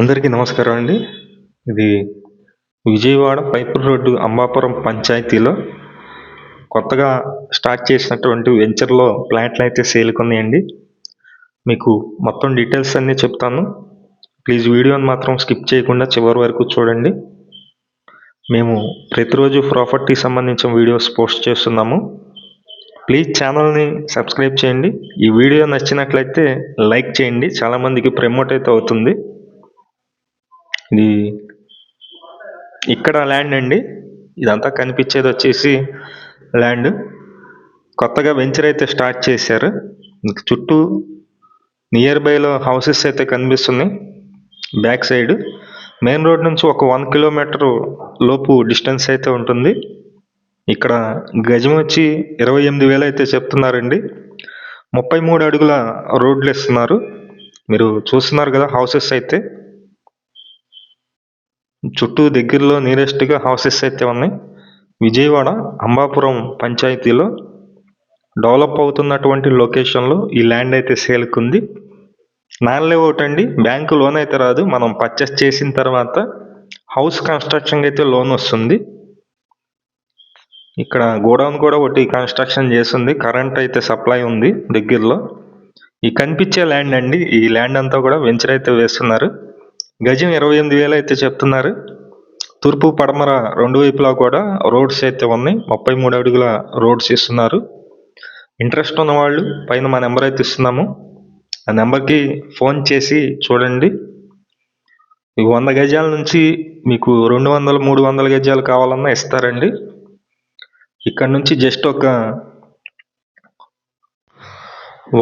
అందరికీ నమస్కారం అండి. ఇది విజయవాడ పైపుల్ రోడ్డు అంబాపురం పంచాయతీలో కొత్తగా స్టార్ట్ చేసినటువంటి వెంచర్లో ప్లాట్లు అయితే సేల్కి ఉన్నాయండి. మీకు మొత్తం డీటెయిల్స్ అన్నీ చెప్తాను. ప్లీజ్ వీడియోని మాత్రం స్కిప్ చేయకుండా చివరి వరకు చూడండి. మేము ప్రతిరోజు ప్రాపర్టీ సంబంధించిన వీడియోస్ పోస్ట్ చేస్తున్నాము. ప్లీజ్ ఛానల్ని సబ్స్క్రైబ్ చేయండి. ఈ వీడియో నచ్చినట్లయితే లైక్ చేయండి. చాలామందికి ప్రమోట్ అయితే అవుతుంది. ఇది ఇక్కడ ల్యాండ్ అండి. ఇదంతా కనిపించేది వచ్చేసి ల్యాండ్. కొత్తగా వెంచర్ అయితే స్టార్ట్ చేశారు. చుట్టూ నియర్ బైలో హౌసెస్ అయితే కనిపిస్తున్నాయి. Back side. మెయిన్ రోడ్ నుంచి ఒక వన్ కిలోమీటర్ లోపు డిస్టెన్స్ అయితే ఉంటుంది. ఇక్కడ గజం వచ్చి ఇరవై ఎనిమిది వేలు అయితే చెప్తున్నారండి. ముప్పై మూడు అడుగుల రోడ్లు ఇస్తున్నారు మీరు చూస్తున్నారు కదా హౌసెస్ అయితే. చుట్టూ దగ్గరలో నియరెస్ట్గా హౌసెస్ అయితే ఉన్నాయి. విజయవాడ అంబాపురం పంచాయతీలో డెవలప్ అవుతున్నటువంటి లొకేషన్లో ఈ ల్యాండ్ అయితే సేల్కి ఉంది నాన్ లేఅవుట్ అండి బ్యాంకు లోన్ అయితే రాదు. మనం పర్చేస్ చేసిన తర్వాత హౌస్ కన్స్ట్రక్షన్ అయితే లోన్ వస్తుంది. ఇక్కడ గోడౌన్ కూడా ఒకటి కన్స్ట్రక్షన్ చేస్తుంది. కరెంట్ అయితే సప్లై ఉంది దగ్గరలో. ఈ కనిపించే ల్యాండ్ అండి. ఈ ల్యాండ్ అంతా కూడా వెంచర్ అయితే వేస్తున్నారు. గజం ఇరవై ఎనిమిది వేలు అయితే చెప్తున్నారు. తూర్పు పడమర రెండు వైపులా కూడా రోడ్స్ అయితే ఉన్నాయి. ముప్పై మూడు అడుగుల రోడ్స్ ఇస్తున్నారు. ఇంట్రెస్ట్ ఉన్న వాళ్ళు పైన మా నెంబర్ అయితే ఇస్తున్నాము. ఆ నెంబర్కి ఫోన్ చేసి చూడండి. ఈ వంద గజాల నుంచి మీకు రెండు వందల మూడు వందల గజాలు కావాలన్నా ఇస్తారండి. ఇక్కడ నుంచి జస్ట్ ఒక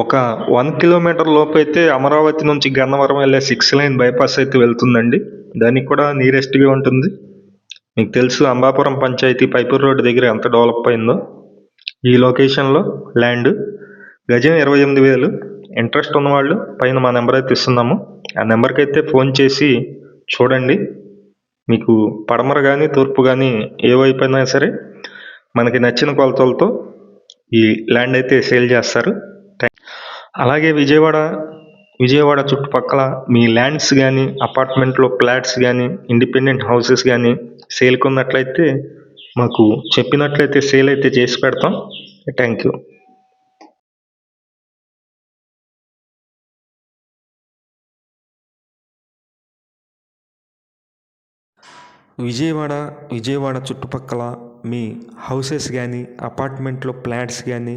ఒక వన్ కిలోమీటర్ లోపు అయితే అమరావతి నుంచి గన్నవరం వెళ్ళే సిక్స్ లైన్ బైపాస్ అయితే వెళ్తుందండి. దానికి కూడా నీరెస్ట్గా ఉంటుంది. మీకు తెలుసు అంబాపురం పంచాయతీ పైపూర్ రోడ్డు దగ్గర ఎంత డెవలప్ అయిందో. ఈ లొకేషన్లో ల్యాండ్ గజం ఇరవై ఎనిమిది వేలు. ఇంట్రెస్ట్ ఉన్నవాళ్ళు పైన మా నెంబర్ అయితే ఇస్తున్నాము. ఆ నెంబర్కి అయితే ఫోన్ చేసి చూడండి. మీకు పడమర కానీ తూర్పు కానీ ఏ వైపు అయినా సరే మనకి నచ్చిన కొలతలతో ఈ ల్యాండ్ అయితే సేల్ చేస్తారు. అలాగే విజయవాడ విజయవాడ చుట్టుపక్కల మీ ల్యాండ్స్ కానీ అపార్ట్మెంట్లో ఫ్లాట్స్ కానీ ఇండిపెండెంట్ హౌసెస్ కానీ సేల్కి ఉన్నట్లయితే మాకు చెప్పినట్లయితే సేల్ అయితే చేసి పెడతాం. థ్యాంక్ యూ విజయవాడ విజయవాడ చుట్టుపక్కల మీ హౌసెస్ కానీ అపార్ట్మెంట్లో ఫ్లాట్స్ కానీ